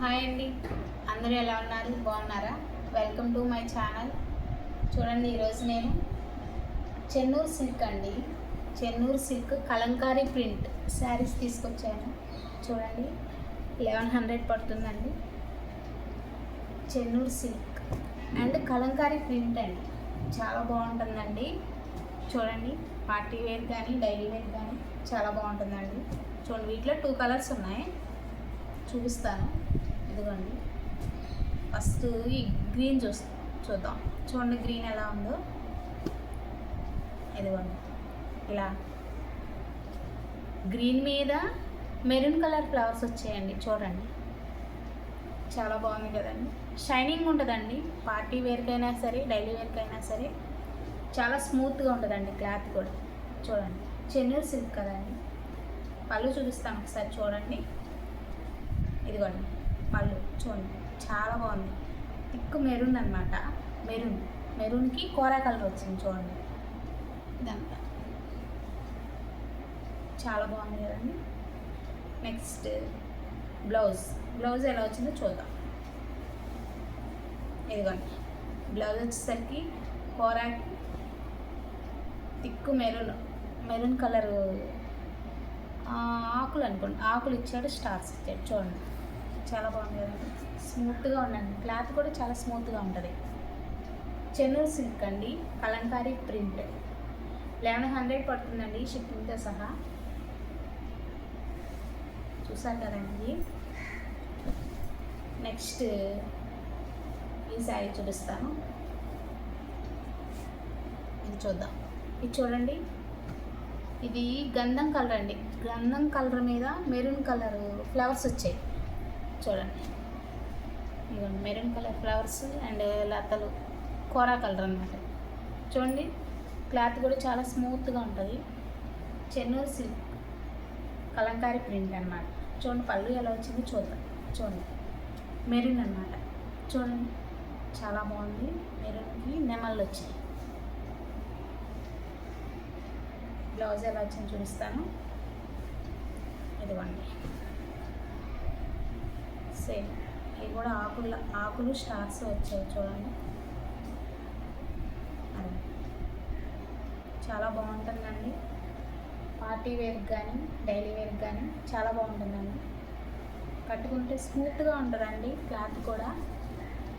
Hi అండి. అందరూ ఎలా ఉన్నారు? బాగున్నారా? వెల్కమ్ టు మై ఛానల్ చూడండి ఈరోజు నేను చెన్నూరు సిల్క్ అండి. Chennur silk Kalamkari print sarees తీసుకొచ్చాను. చూడండి లెవెన్ హండ్రెడ్ పడుతుందండి. Chennur silk and Kalamkari print అండి. చాలా బాగుంటుందండి. చూడండి పార్టీ వేర్ కానీ డైలీ వేర్ కానీ చాలా బాగుంటుందండి. చూడండి వీటిలో టూ కలర్స్ ఉన్నాయి. చూపిస్తాను. ఇదిగోండి ఫస్ట్ ఈ గ్రీన్ చూస్ చూద్దాం. చూడండి గ్రీన్ ఎలా ఉందో. ఇదిగోండి. ఇలా. గ్రీన్ మీద మెరూన్ కలర్ ఫ్లవర్స్ వచ్చాయండి. చూడండి. చాలా బాగుంది కదండి. షైనింగ్ ఉంటుందండి. పార్టీ వేర్కైనా సరే డైలీ వేర్కైనా సరే చాలా స్మూత్గా ఉంటుందండి క్లాత్ కూడా. చూడండి. చెన్నూరు సిల్క్ కదండి. పళ్ళు చూపిస్తాను ఒకసారి చూడండి. ఇదిగోండి. పళ్ళు. చూడండి చాలా బాగుంది. తిక్కు మెరూన్ అనమాట మెరూన్. మెరూన్కి కోరా కలర్ వచ్చింది చూడండి. ఇదంతా. చాలా బాగుంది కదండి. Next blouse. బ్లౌజ్ ఎలా వచ్చిందో చూద్దాం. ఇదిగోండి. బ్లౌజ్ వచ్చేసరికి కోరాకి తిక్కు మెరూన్. మెరూన్ కలరు ఆకులు అనుకోండి. ఆకులు ఇచ్చాడు స్టార్స్ ఇచ్చాడు చూడండి. చాలా బాగుంది కదండి స్మూత్గా ఉండండి క్లాత్ కూడా చాలా స్మూత్గా ఉంటుంది. చెన్నూరు సిల్క్ అండి. కలంకారీ ప్రింట్. లెవెన్ హండ్రెడ్ పడుతుందండి షిప్పింగ్తో సహా. చూసారు కదండి నెక్స్ట్ ఈ శారీ చూపిస్తాను. ఇది చూద్దాం. ఇది చూడండి. ఇది గంధం కలర్ అండి. గంధం కలర్ మీద మెరూన్ కలర్ ఫ్లవర్స్ వచ్చాయి. చూడండి. ఇదిగోండి మెరూన్ కలర్ ఫ్లవర్స్ అండ్ లతలు కోరా కలర్ అనమాట చూడండి క్లాత్ కూడా చాలా స్మూత్గా ఉంటుంది. చెన్నూరు సిల్క్ కలంకారీ ప్రింట్ అనమాట చూడండి పళ్ళు ఎలా వచ్చింది చూద్దాం. చూడండి మెరూన్ అనమాట చూడండి చాలా బాగుంది. మెరూన్కి నెమళ్ళు వచ్చాయి. బ్లౌజ్ ఎలా వచ్చింది చూపిస్తాను. ఇదిగోండి. సేమ్ ఇవి కూడా ఆకుల ఆకులు స్టార్స్ వచ్చాయి చూడండి. చాలా బాగుంటుందండి. పార్టీ వేర్కి కానీ డైలీ వేర్కి కానీ చాలా బాగుంటుందండి. కట్టుకుంటే స్మూత్గా ఉంటుందండి క్లాత్ కూడా.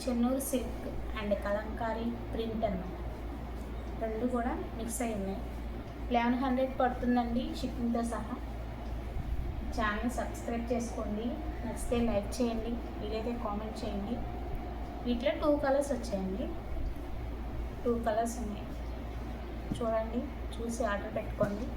Chennur silk and Kalamkari print అన్నమాట. రెండు కూడా మిక్స్ అయి ఉన్నాయి. లెవెన్ హండ్రెడ్ పడుతుందండి షిప్పింగ్తో సహా. ఛానల్ సబ్స్క్రైబ్ చేసుకోండి. నచ్చితే లైక్ చేయండి. వీలైతే కామెంట్ చేయండి. వీటిలో టూ కలర్స్ వచ్చాయండి. టూ కలర్స్ ఉన్నాయి. చూడండి. చూసి ఆర్డర్ పెట్టుకోండి.